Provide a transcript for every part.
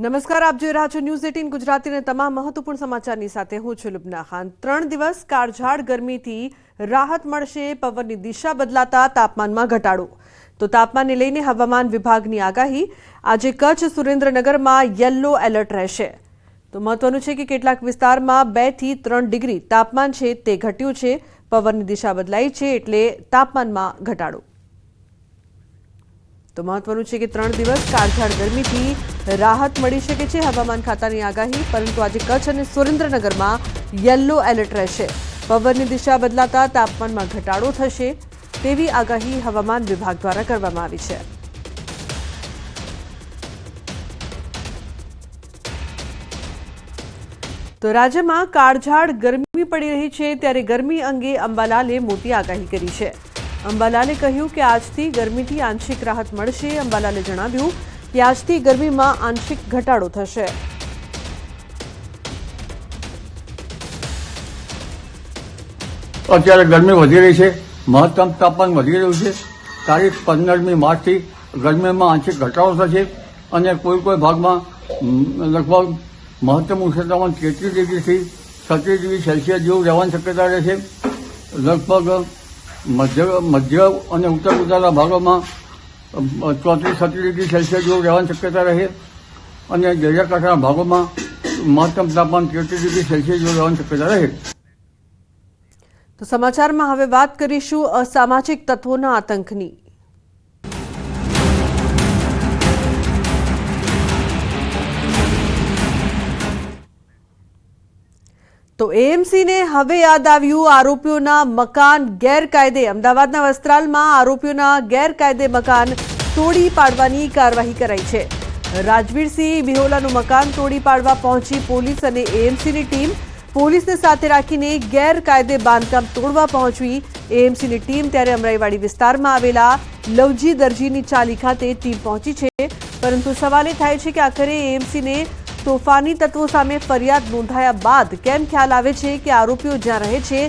નમસ્કાર, આપ જોઈ રહ્યા છો ન્યૂઝ એટીન ગુજરાતીના તમામ મહત્વપૂર્ણ સમાચારની સાથે હું છું લુબના ખાન. ત્રણ દિવસ કાળઝાળ ગરમીથી રાહત મળશે, પવનની દિશા બદલાતા તાપમાનમાં ઘટાડો. તો તાપમાનને લઈને હવામાન વિભાગની આગાહી, આજે કચ્છ સુરેન્દ્રનગરમાં યલો એલર્ટ રહેશે. તો મહત્વનું છે કે કેટલાક વિસ્તારમાં બેથી ત્રણ ડિગ્રી તાપમાન છે, તે ઘટ્યું છે, પવનની દિશા બદલાઈ છે, એટલે તાપમાનમાં ઘટાડો. તો મહત્વનું છે કે ત્રણ દિવસ કાળઝાળ ગરમીથી રાહત મળી શકે છે હવામાન ખાતાની આગાહી, પરંતુ આજે કચ્છ અને સુરેન્દ્રનગરમાં યલો એલર્ટ રહેશે. પવનની દિશા બદલાતા તાપમાનમાં ઘટાડો થશે તેવી આગાહી હવામાન વિભાગ દ્વારા કરવામાં આવી છે. તો રાજ્યમાં કાળઝાળ ગરમી પડી રહી છે ત્યારે ગરમી અંગે અંબાલાલે મોટી આગાહી કરી છે. અંબાલાલે કહ્યું કે આજથી ગરમીથી આંશિક રાહત મળશે. અંબાલાલે જણાવ્યું આજથી ગરમીમાં આંશિક ઘટાડો થશે. અત્યારે ગરમી વધી રહી છે, મહત્તમ તાપમાન વધી રહ્યું છે. તારીખ પંદરમી માર્ચથી ગરમીમાં આંશિક ઘટાડો થશે અને કોઈ કોઈ ભાગમાં લગભગ મહત્તમ ઉષ્ણ તાપમાન તેત્રીસ ડિગ્રીથી છત્રીસ ડિગ્રી સેલ્સિયસ જેવું રહેવાની શક્યતા રહેશે લગભગ મધ્ય મધ્ય અને ઉત્તર ઉત્તરના ભાગોમાં ચોત્રીસ, છત્રીસ ડિગ્રી સેલ્સિયસ જેવું રહેવાની શક્યતા રહે. અને દરિયાકાંઠાના ભાગોમાં મહત્તમ તાપમાન તેત્રીસ ડિગ્રી સેલ્સિયસ જેવું રહેવાની શક્યતા રહે. તો સમાચારમાં હવે વાત કરીશું અસામાજિક તત્વોના આતંકની. તો એએમસીને હવે યાદ આવ્યું, આરોપીઓના મકાન ગેરકાયદે. અમદાવાદના વસ્ત્રાલમાં આરોપીઓના ગેરકાયદે મકાન તોડી પાડવાની કાર્યવાહી કરાઈ છે. રાજવીરસિંહ બિહોલાનું મકાન તોડી પાડવા પહોંચી પોલીસ અને એએમસીની ટીમ પોલીસને સાથે રાખીને ગેરકાયદે બાંધકામ તોડવા પહોંચવી એએમસીની ટીમ ત્યારે અમરાઈવાડી વિસ્તારમાં આવેલા લવજી દરજીની ચાલી ખાતે ટીમ પહોંચી છે. પરંતુ સવાલ એ થાય છે કે આખરે એએમસીને તોફાની તત્વો સામે ફરિયાદ નોંધાયા બાદ કેમ ખ્યાલ આવે છે કે આરોપીઓ જ્યાં રહે છે,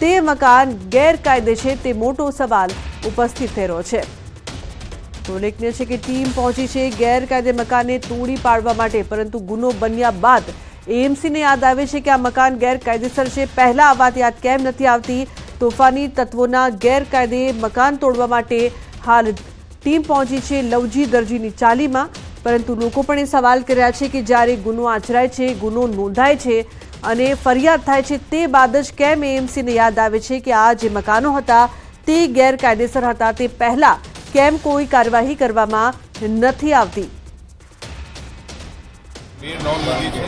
તે મકાન ગેરકાયદે છે તે મોટો સવાલ ઉપસ્થિત રહ્યો છે. ઉલ્લેખનીય છે કે ટીમ પહોંચી છે ગેરકાયદે મકાનને તોડી પાડવા માટે, પરંતુ ગુનો બન્યા બાદ એએમસીને યાદ આવે છે કે આ મકાન ગેરકાયદેસર છે. પહેલા આ વાત યાદ કેમ નથી આવતી? તોફાની તત્વોના ગેરકાયદે મકાન તોડવા માટે હાલ ટીમ પહોંચી છે લવજી દરજીની ચાલીમાં. પરંતુ લોકો પણ એ સવાલ કર્યા છે કે જ્યારે ગુનો આચરાય છે ગુનો નોંધાય છે અને ફરિયાદ થાય છે તે બાદ જ કેમ એએમસીને યાદ આવે છે કે આ જે મકાનો હતા તે ગેરકાયદેસર હતા તે પહેલા કેમ કોઈ કાર્યવાહી કરવામાં નથી આવતી? ભીડ નોંધ લીધી છે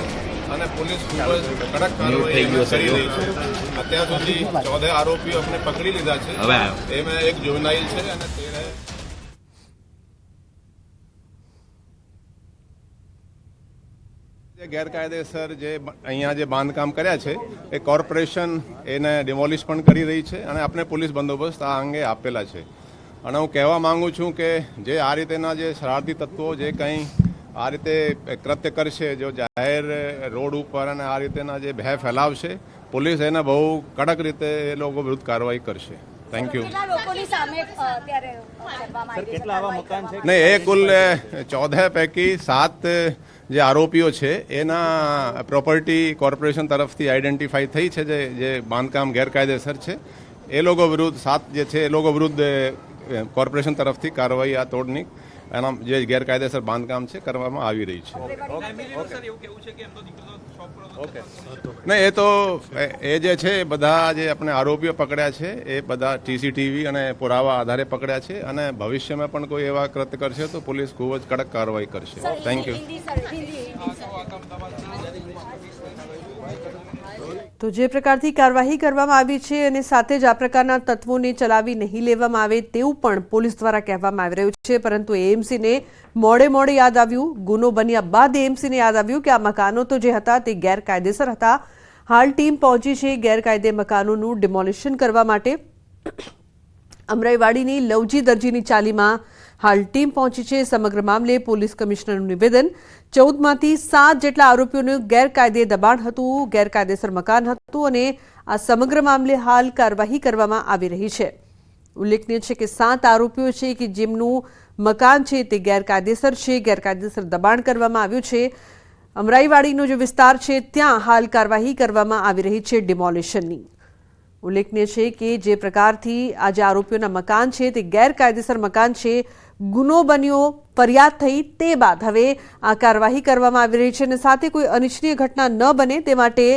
અને પોલીસ ખૂબ જ કડક કાર્યવાહી કરી રહી છે. અત્યાર સુધી ચૌદહ આરોપીઓ અમને પકડી લીધા છે. એમાં એક જુવનાઇલ છે અને તેર જે ગેરકાયદેસર જે અહીંયા જે બાંધકામ કર્યા છે, એ કોર્પોરેશન એને ડિમોલિશ પણ કરી રહી છે અને આપણે પોલીસ બંદોબસ્ત આ અંગે આપેલા છે. અને હું કહેવા માગું છું કે જે આ રીતેના જે શરારતી તત્વો જે કંઈ આ રીતે કૃત્ય કરશે, જો જાહેર રોડ ઉપર અને આ રીતેના જે ભય ફેલાવશે, પોલીસ એને બહુ કડક રીતે એ લોકો વિરુદ્ધ કાર્યવાહી કરશે. Thank you? નહીં એ કુલ ચૌદ પૈકી સાત જે આરોપીઓ છે એના પ્રોપર્ટી કોર્પોરેશન તરફથી આઈડેન્ટિફાઈ થઈ છે જે જે બાંધકામ ગેરકાયદેસર છે. એ લોકો વિરુદ્ધ સાત જે છે એ લોકો વિરુદ્ધ કોર્પોરેશન તરફથી કાર્યવાહી આ તોડની એના જે ગેરકાયદેસર બાંધકામ છે કરવામાં આવી રહી છે. નહીં એ તો એ- જે છે એ બધા જે આપણે આરોપીઓ પકડ્યા છે એ બધા ટીસીટીવી અને પુરાવા આધારે પકડ્યા છે અને ભવિષ્યમાં પણ કોઈ એવા કૃત્ય કરશે તો પોલીસ ખૂબ જ કડક કાર્યવાહી કરશે. થેન્ક યુ તો જે પ્રકારથી કાર્યવાહી કરવામાં આવી છે અને સાથે જ આ પ્રકારના તત્વોને ચલાવી નહીં લેવામાં આવે તેવું પણ પોલીસ દ્વારા કહેવામાં આવી રહ્યું છે. પરંતુ એએમસીને મોડે મોડે યાદ આવ્યું. ગુનો બન્યા બાદ એએમસીને યાદ આવ્યું કે આ મકાનો તો જે હતા તે ગેરકાયદેસર હતા. હાલ ટીમ પહોંચી છે ગેરકાયદે મકાનોનું ડિમોલિશન કરવા માટે. અમરાઈવાડીની લવજી દરજીની ચાલીમાં હાલ ટીમ પહોંચી છે. સમગ્ર મામલે પોલીસ કમિશનરનું નિવેદન, ચૌદમાંથી સાત જેટલા આરોપીઓનું ગેરકાયદે દબાણ હતું, ગેરકાયદેસર મકાન હતું અને આ સમગ્ર મામલે હાલ કાર્યવાહી કરવામાં આવી રહી છે. ઉલ્લેખનીય છે કે સાત આરોપીઓ છે કે જેમનું મકાન છે તે ગેરકાયદેસર છે, ગેરકાયદેસર દબાણ કરવામાં આવ્યું છે. અમરાઈવાડીનો જે વિસ્તાર છે, ત્યાં હાલ કાર્યવાહી કરવામાં આવી રહી છે ડિમોલિશનની. ઉલ્લેખનીય છે કે જે પ્રકારથી આ જે આરોપીઓના મકાન છે તે ગેરકાયદેસર મકાન છે, ગુનો બન્યો, ફરિયાદ થઈ તે બાદ હવે આ કાર્યવાહી કરવામાં આવી રહી છે અને સાથે કોઈ અનિચ્છનીય ઘટના ન બને તે માટે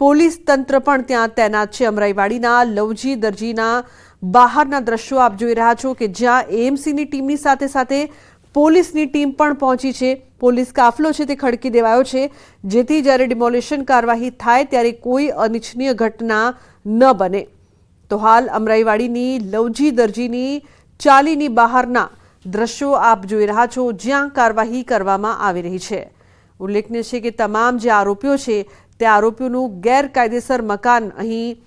પોલીસ તંત્ર પણ ત્યાં તૈનાત છે. અમરાઈવાડીના લવજી દરજીના બહારના દ્રશ્યો આપ જોઈ રહ્યા છો કે જ્યાં એએમસીની ટીમની સાથે સાથે પોલીસની ટીમ પણ પહોંચી છે. પોલીસ કાફલો છે તે ખડકી દેવાયો છે. જેથી જ્યારે ડિમોલિશન કાર્યવાહી થાય ત્યારે કોઈ અનિચ્છનીય ઘટના ન બને. તો હાલ અમરાઈવાડીની લવજી દરજીની ચાલીની બહારના દ્રશ્યો આપ જોઈ રહ્યા છો, જ્યાં કાર્યવાહી કરવામાં આવી રહી છે. ઉલ્લેખનીય છે કે તમામ જે આરોપીઓ છે, તે આરોપીઓનું ગેરકાયદેસર મકાન અહીં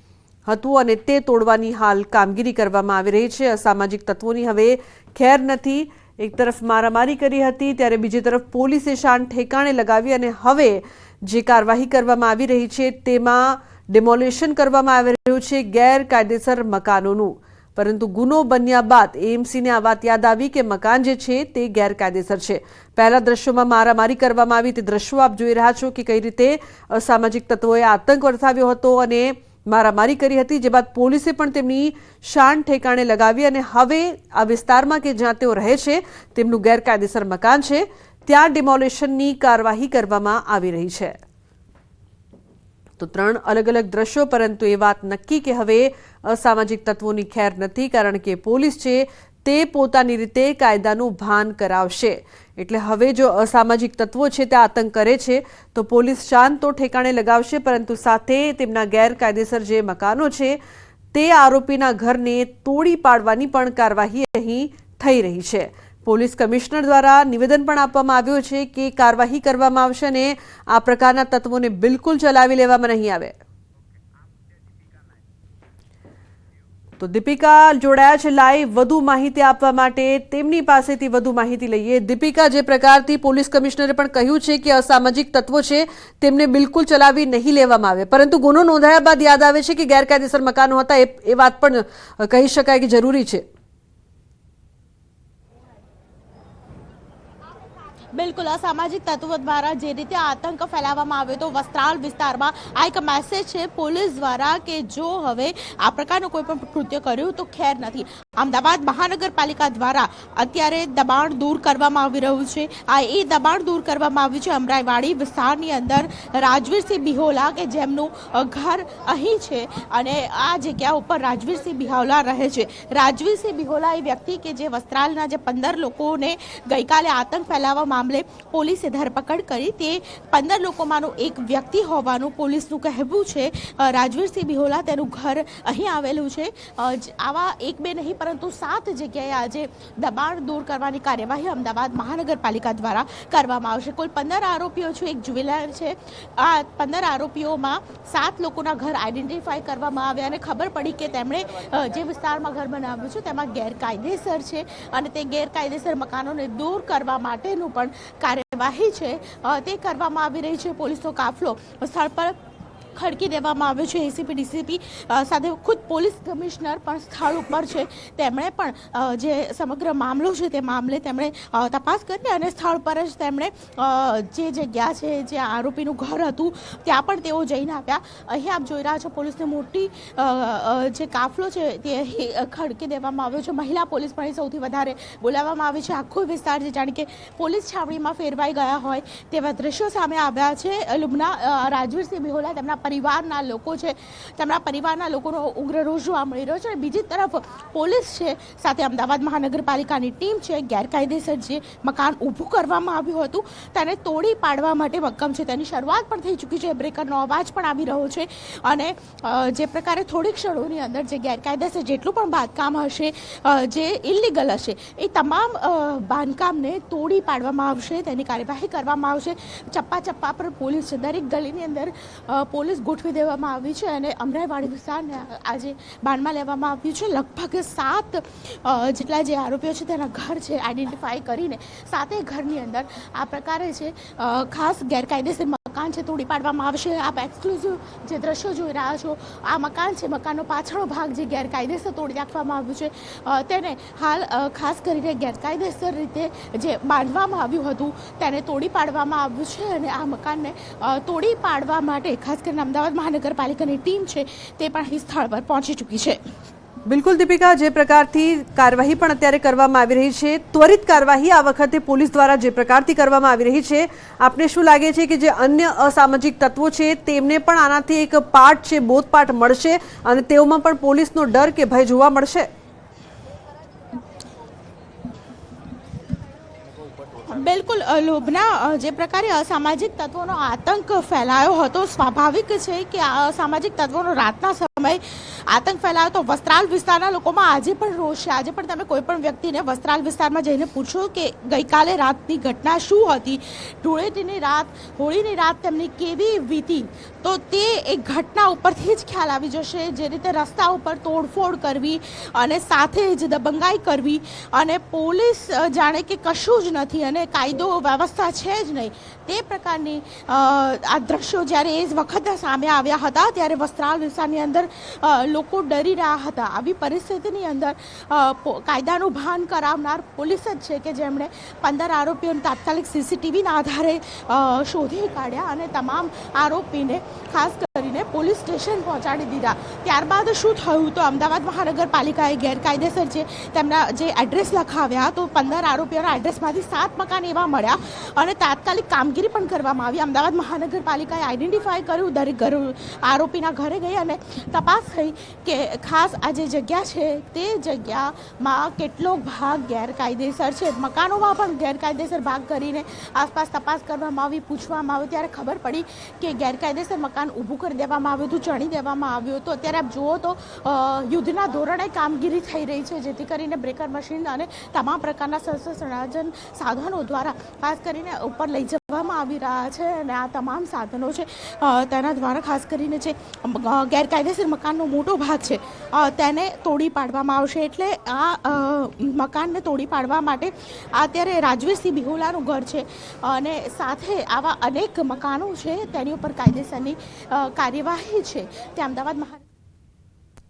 હતું અને તે તોડવાની હાલ કામગીરી કરવામાં આવી રહી છે. અસામાજિક તત્વોની હવે ખેર નથી. એક તરફ મારામારી કરી હતી, ત્યારે બીજી તરફ પોલીસે શાન ઠેકાણે લગાવી અને હવે જે કાર્યવાહી કરવામાં આવી રહી છે, તેમાં ડિમોલેશન કરવામાં આવી રહ્યું છે, ગેરકાયદેસર મકાનોનું. પરંતુ ગુનો બન્યા બાદ એએમસીને આ વાત યાદ આવી કે મકાન જે છે, તે ગેરકાયદેસર છે. પહેલા દ્રશ્યોમાં મારામારી કરવામાં આવી, તે દ્રશ્યો આપ જોઈ રહ્યા છો કે કઈ રીતે અસામાજિક તત્વોએ આતંક વરસાવ્યો હતો અને મારામારી કરી હતી, જે બાદ પોલીસે પણ તેમની શાન ઠેકાણે લગાવી અને હવે આ વિસ્તારમાં કે જ્યાં તેઓ રહે છે, તેમનું ગેરકાયદેસર મકાન છે, ત્યાં ડિમોલેશનની કાર્યવાહી કરવામાં આવી રહી છે. તો ત્રણ અલગ અલગ દ્રશ્યો, પરંતુ એ વાત નક્કી કે હવે અસામાજિક તત્વોની ખેર નથી, કારણ કે પોલીસ છે તે પોતાની રીતે કાયદાનું ભાન કરાવશે. એટલે હવે જો અસામાજિક તત્વો છે તે આતંક કરે છે, તો પોલીસ શાંત તો ઠેકાણે લગાવશે, પરંતુ સાથે તેમના ગેરકાયદેસર જે મકાનો છે, તે આરોપીના ઘરને તોડી પાડવાની પણ કાર્યવાહી અહીં થઈ રહી છે. પોલીસ કમિશનર દ્વારા નિવેદન પણ આપવામાં આવ્યું છે કે કાર્યવાહી કરવામાં આવશે અને આ પ્રકારના તત્વોને બિલકુલ ચલાવી લેવામાં નહીં આવે. તો દીપિકા જોડાયા છે લાઈવ વધુ માહિતી આપવા માટે તેમની પાસેથી વધુ માહિતી લઈએ. દીપિકા, જે પ્રકારથી પોલીસ કમિશનરે પણ કહ્યું છે કે અસામાજિક તત્વો છે, તેમને બિલકુલ ચલાવી નહીં લેવામાં આવે. પરંતુ ગુનો નોંધાયા બાદ યાદ આવે છે કે ગેરકાયદેસર મકાનો હતા એ વાત પણ કહી શકાય કે જરૂરી છે. બિલકુલ, અસામાજિક તત્વો દ્વારા જે રીતે આતંક ફેલાવવામાં આવ્યો હતો, વસ્ત્રાલ વિસ્તારમાં, આ એક મેસેજ છે પોલીસ દ્વારા કે જો હવે આ પ્રકારનું કોઈ પણ કૃત્ય કર્યું તો ખેર નથી. અમદાવાદ મહાનગરપાલિકા દ્વારા અત્યારે દબાણ દૂર કરવામાં આવી રહ્યું છે. આ એ દબાણ દૂર કરવામાં આવ્યું છે. અમરાઈવાડી વિસ્તારની અંદર રાજવીરસિંહ બિહોલા કે જેમનું ઘર અહીં છે અને આ જગ્યા ઉપર રાજવીરસિંહ બિહોલા રહે છે. રાજવીરસિંહ બિહોલા એ વ્યક્તિ કે જે વસ્ત્રાલના જે પંદર લોકોને ગઈકાલે આતંક ફેલાવવા મામલે પોલીસે ધરપકડ કરી, તે પંદર લોકોમાંનું એક વ્યક્તિ હોવાનું પોલીસનું કહેવું છે. રાજવીરસિંહ બિહોલા તેનું ઘર અહીં આવેલું છે. આવા એક બે નહીં પરંતુ સાત જગ્યાએ આજે દબાણ દૂર કરવાની કાર્યવાહી અમદાવાદ મહાનગરપાલિકા દ્વારા કરવામાં આવશે. કુલ પંદર આરોપીઓ છે, એક જ્યુવેલર છે. આ પંદર આરોપીઓમાં સાત લોકોના ઘર આઈડેન્ટિફાય કરવામાં આવ્યા અને ખબર પડી કે તેમણે જે વિસ્તારમાં ઘર બનાવ્યું છે તેમાં ગેરકાયદેસર છે અને તે ગેરકાયદેસર મકાનોને દૂર કરવા માટેનું પણ કાર્યવાહી છે. તે કરવામાં આવી રહી છે. પોલીસનો કાફલો સ્થળ પર ખડકી દેવામાં આવ્યો છે એસીપી ડીસીપી સાથે ખુદ પોલીસ કમિશનર પણ સ્થળ ઉપર છે. તેમણે પણ જે સમગ્ર મામલો છે તે મામલે તેમણે તપાસ કરી અને સ્થળ પર જ તેમણે જે જગ્યા છે, જે આરોપીનું ઘર હતું, ત્યાં પણ તેઓ જઈને આવ્યા. અહીં આપ જોઈ રહ્યા છો પોલીસને મોટી જે કાફલો છે તે અહીં ખડકી દેવામાં આવ્યો છે. મહિલા પોલીસ પણ એ સૌથી વધારે બોલાવવામાં આવી છે. આખો વિસ્તાર છે, જાણે કે પોલીસ છાવણીમાં ફેરવાઈ ગયા હોય તેવા દ્રશ્યો સામે આવ્યા છે. લુબના રાજવીરસિંહ બિહોલા તેમના પરિવારના લોકો છે તેમના પરિવારના લોકોનો ઉગ્ર રોષ જોવા મળી રહ્યો છે. અને બીજી તરફ પોલીસ છે સાથે અમદાવાદ મહાનગરપાલિકાની ટીમ છે ગેરકાયદેસર જે મકાન ઊભું કરવામાં આવ્યું હતું તેને તોડી પાડવા માટે મક્કમ છે. તેની શરૂઆત પણ થઈ ચૂકી છે. બ્રેકરનો અવાજ પણ આવી રહ્યો છે. અને જે પ્રકારે થોડી ક્ષણોની અંદર જે ગેરકાયદેસર જેટલું પણ બાંધકામ હશે જે ઇલિગલ હશે એ તમામ બાંધકામને તોડી પાડવામાં આવશે. તેની કાર્યવાહી કરવામાં આવશે. ચપ્પા ચપ્પા પર પોલીસ છે. દરેક ગલીની અંદર અ, પોલીસ ગોઠવી દેવામાં આવી છે અને અમરાઈવાડી વિસ્તારને આજે બાનમાં લેવામાં આવ્યું છે. લગભગ સાત જેટલા જે આરોપીઓ છે તેના ઘર છે આઈડેન્ટિફાઈ કરીને સાતે ઘરની અંદર આ પ્રકારે છે ખાસ ગેરકાયદેસર મકાન છે, તોડી પાડવામાં આવશે. આપ એક્સક્લુઝિવ જે દ્રશ્યો જોઈ રહ્યા છો, આ મકાન છે, મકાનનો પાછળનો ભાગ જે ગેરકાયદેસર તોડી નાખવામાં આવ્યું છે. તેને હાલ ખાસ કરીને ગેરકાયદેસર રીતે જે બાંધવામાં આવ્યું હતું, તેને તોડી પાડવામાં આવ્યું છે અને આ મકાનને તોડી પાડવા માટે ખાસ કરીને અમદાવાદ મહાનગરપાલિકાની ટીમ છે, તે પણ અહીં સ્થળ પર પહોંચી ચૂકી છે. બિલકુલ દીપિકા, જે પ્રકારથી કાર્યવાહી પણ અત્યારે કરવામાં આવી રહી છે, ત્વરિત કાર્યવાહી આ વખતે પોલીસ દ્વારા જે પ્રકારથી કરવામાં આવી રહી છે, આપને શું લાગે છે કે જે અન્ય અસામાજિક તત્વો છે, તેમને પણ આનાથી એક પાઠ છે, બોધપાઠ મળશે અને તેઓમાં પણ પોલીસનો ડર કે ભય જોવા મળશે? બિલકુલ લોભના જે પ્રકારે અસામાજિક તત્વોનો આતંક ફેલાયો હતો, સ્વાભાવિક છે કે આ અસામાજિક તત્વોનો રાતના સમયે આતંક ફેલાયો તો વસ્ત્રાલ વિસ્તારના લોકોમાં આજે પણ રોષ છે. આજે પણ તમે કોઈ પણ વ્યક્તિને વસ્ત્રાલ વિસ્તારમાં જઈને પૂછો કે ગઈકાલે રાતની ઘટના શું હતી? ધૂળેટીની રાત, હોળીની રાત તેમની કેવી વીતી? તો તે એક ઘટના ઉપરથી જ ખ્યાલ આવી જશે. જે રીતે રસ્તા ઉપર તોડફોડ કરવી અને સાથે જ દબંગાઈ કરવી અને પોલીસ જાણે કે કશું જ નથી અને કાયદો, વ્યવસ્થા છે જ નહીં. તે પ્રકારની આ દ્રશ્યો જ્યારે એ જ વખત સામે આવ્યા હતા, ત્યારે વસ્ત્રાલ વિસ્તારની અંદર લોકો ડરી રહ્યા હતા. આવી પરિસ્થિતિની અંદર કાયદાનું ભાન કરાવનાર પોલીસ જ છે કે જેમણે પંદર આરોપીઓને તાત્કાલિક સીસીટીવીના આધારે શોધી કાઢ્યા અને તમામ આરોપીને ખાસ કરીને પોલીસ સ્ટેશન પહોંચાડી દીધા. ત્યારબાદ શું થયું? તો અમદાવાદ મહાનગરપાલિકાએ ગેરકાયદેસર છે તેમના જે એડ્રેસ લખાવ્યા, તો પંદર આરોપીઓના એડ્રેસમાંથી સાત મકાન એવા મળ્યા અને તાત્કાલિક કામગીરી પણ કરવામાં આવી. અમદાવાદ મહાનગરપાલિકાએ આઈડેન્ટિફાય કર્યું, દરેક ઘર આરોપીના ઘરે ગઈ અને તપાસ થઈ કે ખાસ આ જે જગ્યા છે, તે જગ્યામાં કેટલો ભાગ ગેરકાયદેસર છે. મકાનોમાં પણ ગેરકાયદેસર ભાગ કરીને આસપાસ તપાસ કરવામાં આવી, પૂછવામાં આવ્યું ત્યારે ખબર પડી કે ગેરકાયદેસર મકાન ઊભું કરી દેવામાં આવ્યું હતું, ચણી દેવામાં આવ્યું હતું. અત્યારે આપ જુઓ તો યુદ્ધના ધોરણે કામગીરી થઈ રહી છે, જેથી કરીને બ્રેકર મશીન અને તમામ પ્રકારના સંરક્ષણ સાધનો દ્વારા ખાસ કરીને ઉપર લઈ જવામાં આવી રહ્યા છે અને આ તમામ સાધનો છે તેના દ્વારા ખાસ કરીને જે ગેરકાયદેસર મકાનનો મોટો ભાગ છે તેને તોડી પાડવામાં આવશે. એટલે આ મકાનને તોડી પાડવા માટે અત્યારે રાજવીરસિંહ બિહોલાનું ઘર છે અને સાથે આવા અનેક મકાનો છે, તેની ઉપર કાયદેસરની કાર્યવાહી છે. તે અમદાવાદ મહા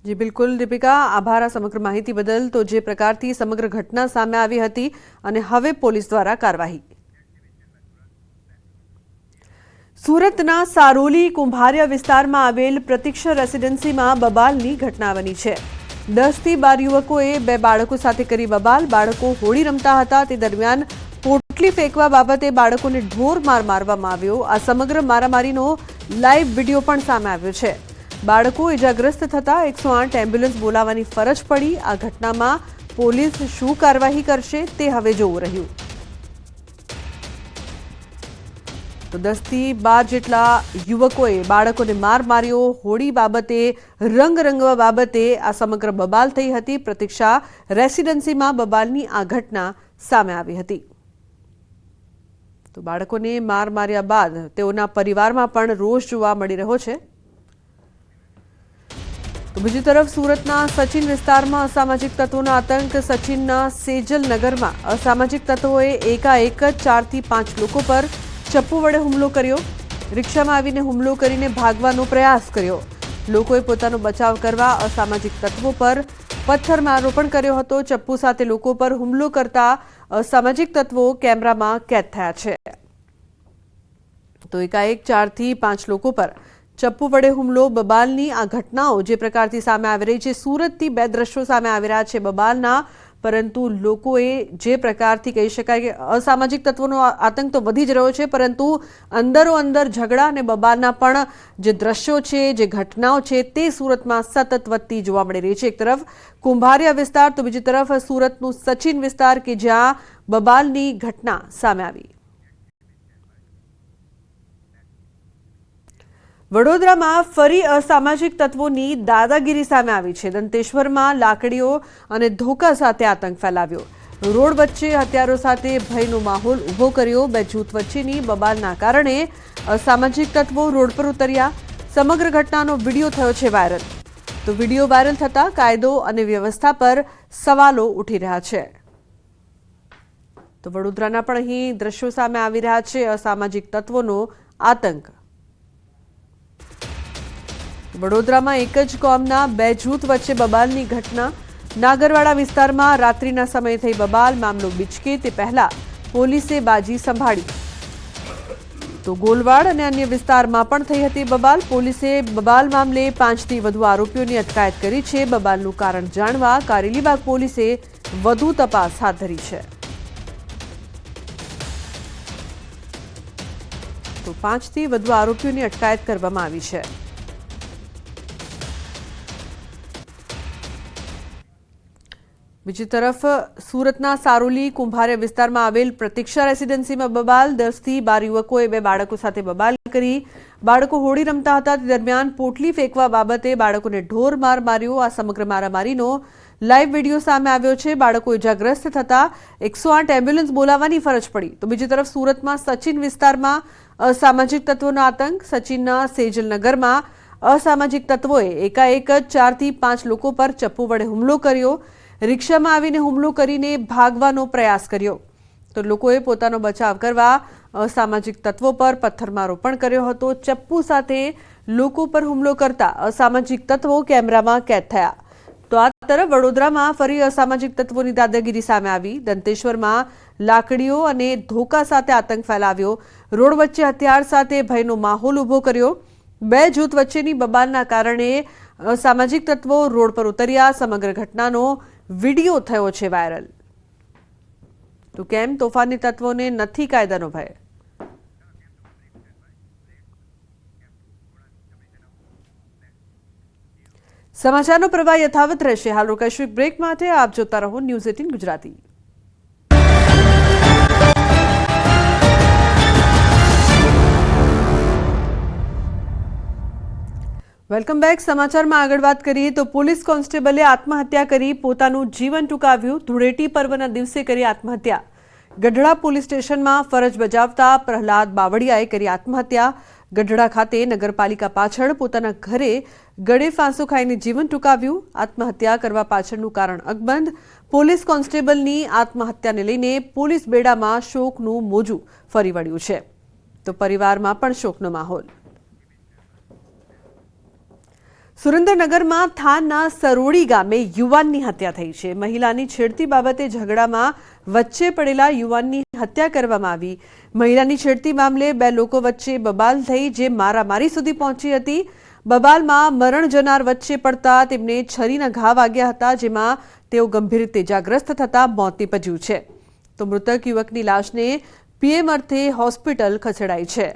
જી, બિલકુલ, દીપિકા. આભાર આ સમગ્ર માહિતી બદલ. તો જે પ્રકારથી સમગ્ર ઘટના સામે આવી હતી અને હવે પોલીસ દ્વારા કાર્યવાહી. સુરતના સારોલી કુંભારિયા વિસ્તારમાં આવેલ પ્રતિક્ષા રેસિડેન્સીમાં બબાલની ઘટના બની છે. દસથી બાર યુવકોએ બે બાળકો સાથે કરી બબાલ. બાળકો હોળી રમતા હતા. તે દરમિયાન પોટલી ફેંકવા બાબતે બાળકોને ઢોર માર મારવામાં આવ્યો. આ સમગ્ર મારામારીનો લાઈવ વીડિયો પણ સામે આવ્યો છે. બાળકો ઇજાગ્રસ્ત થતાં એકસો આઠ એમ્બ્યુલન્સ બોલાવવાની ફરજ પડી. આ ઘટનામાં પોલીસ શું કાર્યવાહી કરશે તે હવે જોવું રહ્યું. તો દસથી બાર જેટલા યુવકોએ બાળકોને માર માર્યો. હોળી બાબતે, રંગ રંગવા બાબતે આ સમગ્ર બબાલ થઈ હતી. પ્રતીક્ષા રેસિડેન્સીમાં બબાલની આ ઘટના સામે આવી હતી. તો બાળકોને માર માર્યા બાદ તેઓના પરિવારમાં પણ રોષ જોવા મળી રહ્યો છે. તો બીજી તરફ સુરતના સચિન વિસ્તારમાં અસામાજિક તત્વોનો આતંક. સચિનના સેજલ નગરમાં અસામાજિક તત્વોએ એકાએક ચારથી પાંચ લોકો પર ચપ્પુ વડે હુમલો કર્યો. રિક્ષામાં આવીને હુમલો કરીને ભાગવાનો પ્રયાસ કર્યો. લોકોએ પોતાનો બચાવ કરવા અસામાજિક તત્વો પર પથ્થરમારો પણ કર્યો હતો. ચપ્પુ સાથે લોકો પર હુમલો કરતા અસામાજિક તત્વો કેમેરામાં કેદ થયા છે. તો એકાએક ચારથી પાંચ લોકો પર ચપ્પુ વડે હુમલો, બબાલની આ ઘટનાઓ જે પ્રકારથી સામે આવી રહી છે, સુરતથી બે દ્રશ્યો સામે આવી રહ્યા છે. બબાલના પરંતુ લોકોએ જે પ્રકારથી કહી શકાય કે અસામાજિક તત્વોનો આતંક તો વધી જ રહ્યો છે, પરંતુ અંદરો અંદર ઝઘડા અને બબાલના પણ જે દ્રશ્યો છે, જે ઘટનાઓ છે, તે સુરતમાં સતત વધતી જોવા મળી રહી છે. એક તરફ કુંભારિયા વિસ્તાર, તો બીજી તરફ સુરતનું સચિન વિસ્તાર કે જ્યાં બબાલની ઘટના સામે આવી. વડોદરામાં ફરી અસામાજિક તત્વોની દાદાગીરી સામે આવી છે. દંતેશ્વરમાં લાકડીઓ અને ધોકા સાથે આતંક ફેલાવ્યો. રોડ વચ્ચે હથિયારો સાથે ભયનો માહોલ ઊભો કર્યો. બે જૂથ વચ્ચેની બબાલના કારણે અસામાજિક તત્વો રોડ પર ઉતર્યા. સમગ્ર ઘટનાનો વીડિયો થયો છે વાયરલ. તો વીડિયો વાયરલ થતાં કાયદો અને વ્યવસ્થા પર સવાલો ઉઠી રહ્યા છે. તો વડોદરાના પણ અહીં દ્રશ્યો સામે આવી રહ્યા છે. અસામાજિક તત્વોનો આતંક વડોદરામાં એક જ કોમના બે જૂથ વચ્ચે બબાલની ઘટના. નાગરવાડા વિસ્તારમાં રાત્રિના સમયે થઈ બબાલ મામલો બિચકે, તે પહેલા પોલીસે બાજી સંભાળી. તો ગોલવાડ અને અન્ય વિસ્તારમાં પણ થઈ હતી બબાલ. પોલીસે બબાલ મામલે પાંચથી વધુ આરોપીઓની અટકાયત કરી છે. બબાલનું કારણ જાણવા કારેલીબાગ પોલીસે વધુ તપાસ હાથ ધરી છે. તો પાંચથી વધુ આરોપીઓની અટકાયત કરવામાં આવી છે. બીજી તરફ, સુરતના સારોલી કુંભારે વિસ્તારમાં આવેલ પ્રતીક્ષા રેસીડેન્સીમાં બબાલ. દસથી બાર યુવકોએ બે બાળકો સાથે બબાલ કરી. બાળકો હોળી રમતા હતા. તે દરમિયાન પોટલી ફેંકવા બાબતે બાળકોને ઢોર માર માર્યો. આ સમગ્ર મારામારીનો લાઈવ વીડિયો સામે આવ્યો છે. બાળકો ઇજાગ્રસ્ત થતા એકસો આઠ એમ્બ્યુલન્સ બોલાવવાની ફરજ પડી. તો બીજી તરફ, સુરતમાં સચિન વિસ્તારમાં અસામાજિક તત્વોનો આતંક. સચિનના સેજલનગરમાં અસામાજિક તત્વોએ એકાએક ચારથી પાંચ લોકો પર ચપ્પુ વડે હુમલો કર્યો. રિક્ષામાં આવીને હુમલો કરીને ભાગવાનો પ્રયાસ કર્યો. તો લોકોએ પોતાનો બચાવ કરવા અસામાજિક તત્વો પર પથ્થરમારો પણ કર્યો હતો. ચપ્પુ સાથે લોકો પર હુમલો કરતા અસામાજિક તત્વો કેમેરામાં કેદ થયા. તો આ તરફ વડોદરામાં ફરી અસામાજિક તત્વોની દાદાગીરી સામે આવી. દંતેશ્વરમાં લાકડીઓ અને ધોકા સાથે આતંક ફેલાવ્યો. રોડ વચ્ચે હથિયાર સાથે ભયનો માહોલ ઊભો કર્યો. બે જૂથ વચ્ચેની બબાલના કારણે અસામાજિક તત્વો રોડ પર ઉતર્યા. સમગ્ર ઘટનાનો વીડિયો થયો છે વાયરલ. તો કેમ તોફાની તત્વોને નથી કાયદાનો ભય? સમાચારનો પ્રવાહ યથાવત રહેશે. હાલ રોકાઈશું બ્રેક માટે. આપ જોતા રહો news eighteen Gujarati. Welcome back. સમાચારમાં આગળ વાત કરીએ તો પોલીસ કોન્સ્ટેબલે આત્મહત્યા કરી પોતાનું જીવન ટૂંકાવ્યું. ધૂળેટી પર્વના દિવસે કરી આત્મહત્યા. ગઢડા પોલીસ સ્ટેશનમાં ફરજ બજાવતા પ્રહલાદ બાવળિયાએ કરી આત્મહત્યા. ગઢડા ખાતે નગરપાલિકા પાછળ પોતાના ઘરે ગળે ફાંસો ખાઈને જીવન ટૂંકાવ્યું. આત્મહત્યા કરવા પાછળનું કારણ અકબંધ. પોલીસ કોન્સ્ટેબલની આત્મહત્યાને લઈને પોલીસ બેડામાં શોકનું મોજું ફરી વળ્યું છે. તો પરિવારમાં પણ શોકનો માહોલ. સુરેન્દ્રનગરમાં થાનના સરોડી ગામે યુવાનની હત્યા થઈ છે. મહિલાની છેડતી બાબતે ઝઘડામાં વચ્ચે પડેલા યુવાનની હત્યા કરવામાં આવી. મહિલાની છેડતી મામલે બે લોકો વચ્ચે બબાલ થઈ, જે મારામારી સુધી પહોંચી હતી. બબાલમાં મરણ જનાર વચ્ચે પડતા તેમને છરીના ઘા વાગ્યા હતા, જેમાં તેઓ ગંભીર રીતે ઇજાગ્રસ્ત થતા મોત નિપજ્યું છે. તો મૃતક યુવકની લાશને પીએમ અર્થે હોસ્પિટલ ખસેડાઈ છે.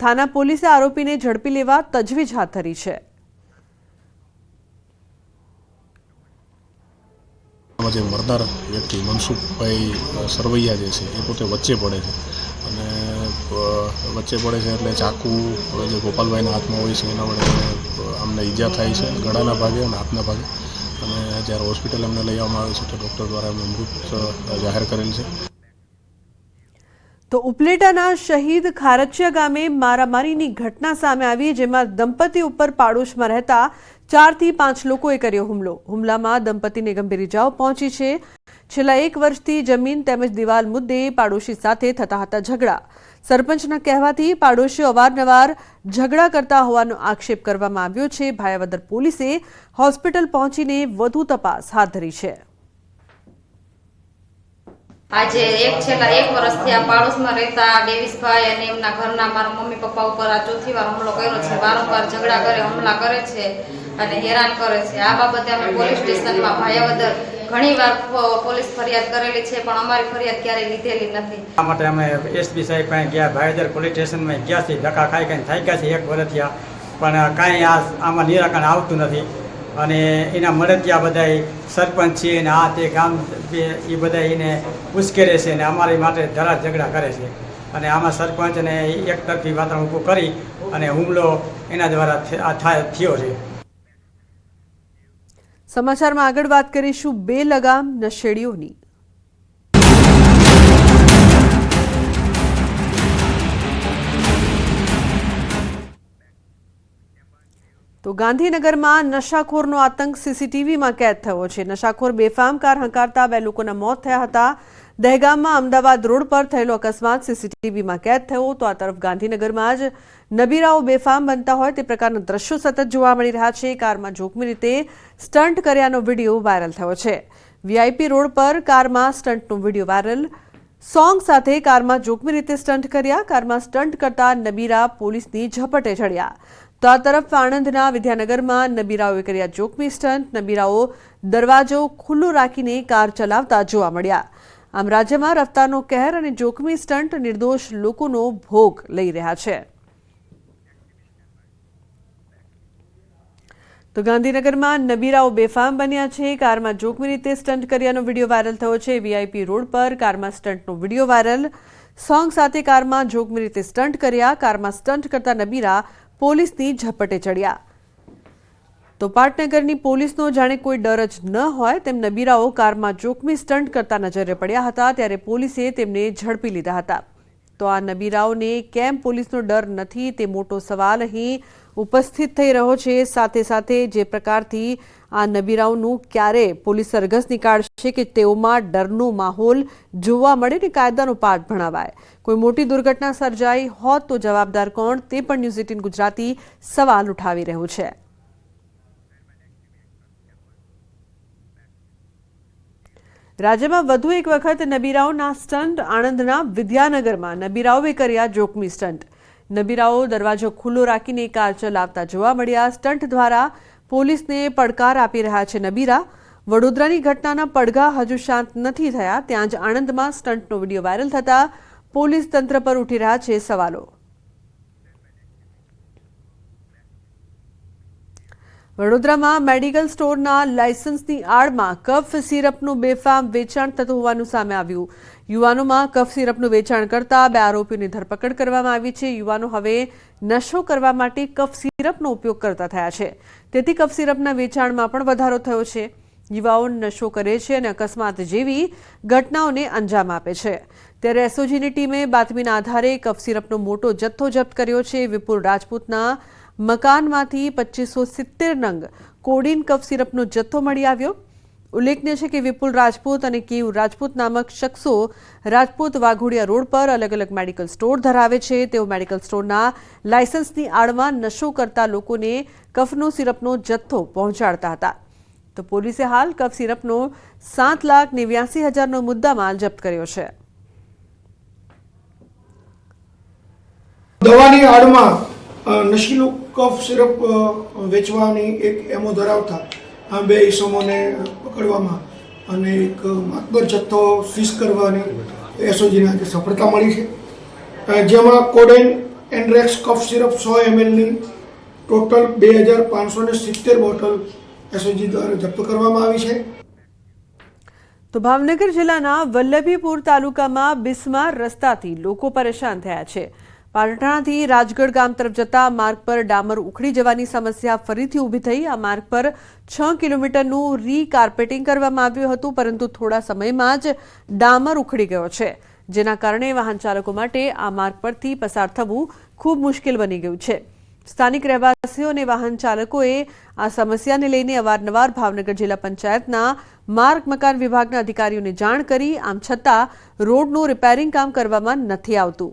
થાના પોલીસે આરોપીને ઝડપી લેવા તજવીજ હાથ ધરી છે. આમાં જે મરદાર વ્યક્તિ મનસુખભાઈ સરવૈયા જે છે, એ પોતે વચ્ચે પડે છે. અને વચ્ચે પડે છે એટલે ચાકુ જે ગોપાલભાઈના હાથમાં હોય છે, એના વડે અમને ઈજા થાય છે, ગળાના ભાગે અને હાથના ભાગે. અને જ્યારે હોસ્પિટલ એમને લઈ આવવામાં આવે છે, તો ડૉક્ટર દ્વારા એમને મૃત જાહેર કરેલ છે. તો ઉપલેટાના શહીદ ખારચિયા ગામે મારામારીની ઘટના સામે આવી, જેમાં દંપતી ઉપર પાડોશમાં રહેતા ચારથી પાંચ લોકોએ કર્યો હુમલો. હુમલામાં દંપતીને ગંભીર ઇજાઓ પહોંચી છે. છેલ્લા એક વર્ષથી જમીન તેમજ દિવાલ મુદ્દે પાડોશી સાથે થતા હતા ઝઘડા. સરપંચના કહેવાથી પાડોશીઓ અવારનવાર ઝઘડા કરતા હોવાનો આક્ષેપ કરવામાં આવ્યો છે. ભાયાવદર પોલીસે હોસ્પિટલ પહોંચીને વધુ તપાસ હાથ ધરી છે. આજે એક છેલ્લા એક વર્ષથી આ પાડોશમાં રહેતા ડેવિસભાઈ અને એમના ઘરના મારા મમ્મી પપ્પા ઉપર આ ચોથી વાર હુમલો કર્યો છે. વારંવાર ઝઘડા કરે, હુમલા કરે છે. અને હેરાન કરે છે. આ બાબતે અમે પોલીસ સ્ટેશનમાં ભાયાવદર ઘણી પોલીસ ફરિયાદ કરેલી છે, પણ અમારી ફરિયાદ ક્યારેય લીધેલી નથી. આ માટે અમે એસપી સાહેબ પાસે ગયા, ભાયાવદર પોલીસ સ્ટેશનમાં ગયા છીએ, ધક્કા ખાઈ ખાઈને થઈ ગયા છે એક વર્ષ થયા પણ કાંઈ આ આમાં નિરાકરણ આવતું નથી. અને એના મળતિયા બધા સરપંચ છે અને આ તે ગામ એ બધા એને ઉશ્કેરે છે અને અમારી માટે ધરા ઝઘડા કરે છે. અને આમાં સરપંચ અને એક તરફી વાતાવરણ ઊભું કરી અને હુમલો એના દ્વારા થાય થયો છે. સમાચારમાં આગળ વાત કરીશું બે લગામ નશેડીઓની. તો ગાંધીનગરમાં નશાખોરનો આતંક સીસીટીવીમાં કેદ થયો છે. નશાખોર બેફામ કાર હંકારતા બે લોકોના મોત થયા હતા. દહેગામમાં અમદાવાદ રોડ પર થયેલો અકસ્માત સીસીટીવીમાં કેદ થયો. તો આ તરફ ગાંધીનગરમાં જ નબીરાઓ બેફામ બનતા હોય તે પ્રકારના દ્રશ્યો સતત જોવા મળી રહ્યા છે. કારમાં જોખમી રીતે સ્ટન્ટ કર્યાનો વીડિયો વાયરલ થયો છે. વીઆઈપી રોડ પર કારમાં સ્ટન્ટનો વીડિયો વાયરલ. સોંગ સાથે કારમાં જોખમી રીતે સ્ટન્ટ કર્યા. કારમાં સ્ટન્ટ કરતા નબીરા પોલીસની ઝપટે ચડ્યા. તો આ તરફ આણંદના વિદ્યાનગરમાં નબીરાઓએ કર્યા જોખમી સ્ટન્ટ. નબીરાઓ દરવાજો ખુલ્લો રાખીને કાર ચલાવતા જોવા મળ્યા. આમ રાજ્યમાં રફતારનો કહેર અને જોખમી સ્ટન્ટ નિર્દોષ લોકોનો ભોગ લઈ રહ્યા છે. તો ગાંધીનગરમાં નબીરાઓ બેફામ બન્યા છે. કારમાં જોખમી રીતે સ્ટન્ટ કર્યાનો વીડિયો વાયરલ થયો છે. વીઆઈપી રોડ પર કારમાં સ્ટન્ટનો વીડિયો વાયરલ. સોંગ સાથે કારમાં જોખમી રીતે સ્ટન્ટ કર્યા. કારમાં સ્ટન્ટ કરતા નબીરા પોલીસની ઝપટે ચડ્યા. તો પાટનગરની પોલીસનો જાણે કોઈ ડર જ ન હોય તેમ નબીરાઓ કારમાં જોખમી સ્ટન્ટ કરતા નજરે પડ્યા હતા ત્યારે પોલીસે તેમને ઝડપી લીધા હતા. તો આ નબીરાઓને કેમ પોલીસનો ડર નથી તે મોટો સવાલ અહીં ઉપસ્થિત થઈ રહ્યો છે. સાથે સાથે જે પ્રકારથી આ નબીરાઓનું ક્યારે પોલીસ સરઘસ નીકાળશે કે તેઓમાં ડરનો માહોલ જોવા મળે ને કાયદાનો પાઠ ભણાવાય. કોઈ મોટી દુર્ઘટના સર્જાઈ હોત તો જવાબદાર કોણ? તે પણ ન્યૂઝ એટીન ગુજરાતી સવાલ ઉઠાવી રહ્યું છે. રાજ્યમાં વધુ એક વખત નબીરાઓના સ્ટન્ટ આણંદના વિદ્યાનગરમાં નબીરાઓએ કર્યા જોખમી સ્ટન્ટ નબીરાઓ દરવાજો ખુલ્લો રાખીને કાર ચલાવતા જોવા મળ્યા. સ્ટન્ટ દ્વારા પોલીસને પડકાર આપી રહ્યા છે નબીરા. વડોદરાની ઘટનાના પડઘા હજુ શાંત નથી થયા. ત્યાં જ આણંદમાં સ્ટન્ટનો વીડિયો વાયરલ થતા પોલીસ તંત્ર પર ઉઠી રહ્યા છે સવાલો. વડોદરામાં મેડિકલ સ્ટોરના લાયસન્સની આડમાં કફ સિરપનું બેફામ વેચાણ થતું હોવાનું સામે આવ્યું. યુવાનોમાં કફ સિરપનું વેચાણ કરતા બે આરોપીઓની ધરપકડ કરવામાં આવી છે. યુવાનો હવે નશો કરવા માટે કફ સિરપનો ઉપયોગ કરતા થયા છે. તેથી કફ સિરપના વેચાણમાં પણ વધારો થયો છે. યુવાઓ નશો કરે છે અને અકસ્માત જેવી ઘટનાઓને અંજામ આપે છે. ત્યારે એસઓજીની ટીમે બાતમીના આધારે કફ સિરપનો મોટો જથ્થો જપ્ત કર્યો છે. વિપુલ રાજપૂતના મકાનમાંથી પચીસો સિત્તેર નંગ કોડિન કફ સિરપનો જથ્થો મળી આવ્યો. ઉલ્લેખનીય છે કે વિપુલ રાજપૂત અને કેવ રાજપૂત નામક શખ્સો રાજપૂત વાઘોડિયા રોડ પર અલગ અલગ મેડિકલ સ્ટોર ધરાવે છે. તેઓ મેડિકલ સ્ટોરના લાયસન્સની આડમાં નશો કરતા લોકોને કફનો સિરપનો જથ્થો પહોંચાડતા હતા. તો પોલીસે હાલ કફ સિરપનો સાત લાખ નેવ્યાસી હજારનો મુદ્દામાલ જપ્ત કર્યો છે. દવાની આડમાં નશીલું કફ સિરપ વેચવાની એક એમો ધરાવતા આ બે ઈસમોને પકડવામાં અને એક માતબર જથ્થો સીઝ કરવાની એસઓજીને સફળતા મળી છે. જેમાં કોડેન એન્ડ્રેક્સ કફ સિરપ સો એમએલની ટોટલ બે હજાર પાંચસો ને સિત્તેર બોટલ એસઓજી દ્વારા જપ્ત કરવામાં આવી છે. તો ભાવનગર જિલ્લાના વલ્લભીપુર તાલુકામાં બિસ્માર રસ્તાથી લોકો પરેશાન થયા છે. પાટણાથી રાજગઢ ગામ તરફ જતા માર્ગ પર ડામર ઉખડી જવાની સમસ્યા ફરીથી ઊભી થઈ. આ માર્ગ પર છ કિલોમીટરનું રીકાર્પેટિંગ કરવામાં આવ્યું હતું, પરંતુ થોડા સમયમાં જ ડામર ઉખડી ગયો છે. જેના કારણે વાહન ચાલકો માટે આ માર્ગ પરથી પસાર થવું ખૂબ મુશ્કેલ બની ગયું છે. સ્થાનિક રહેવાસીઓ અને વાહન ચાલકોએ આ સમસ્યાને લઈને અવારનવાર ભાવનગર જિલ્લા પંચાયતના માર્ગ મકાન વિભાગના અધિકારીઓને જાણ કરી. આમ છતાં રોડનું રિપેરિંગ કામ કરવામાં નથી આવતું.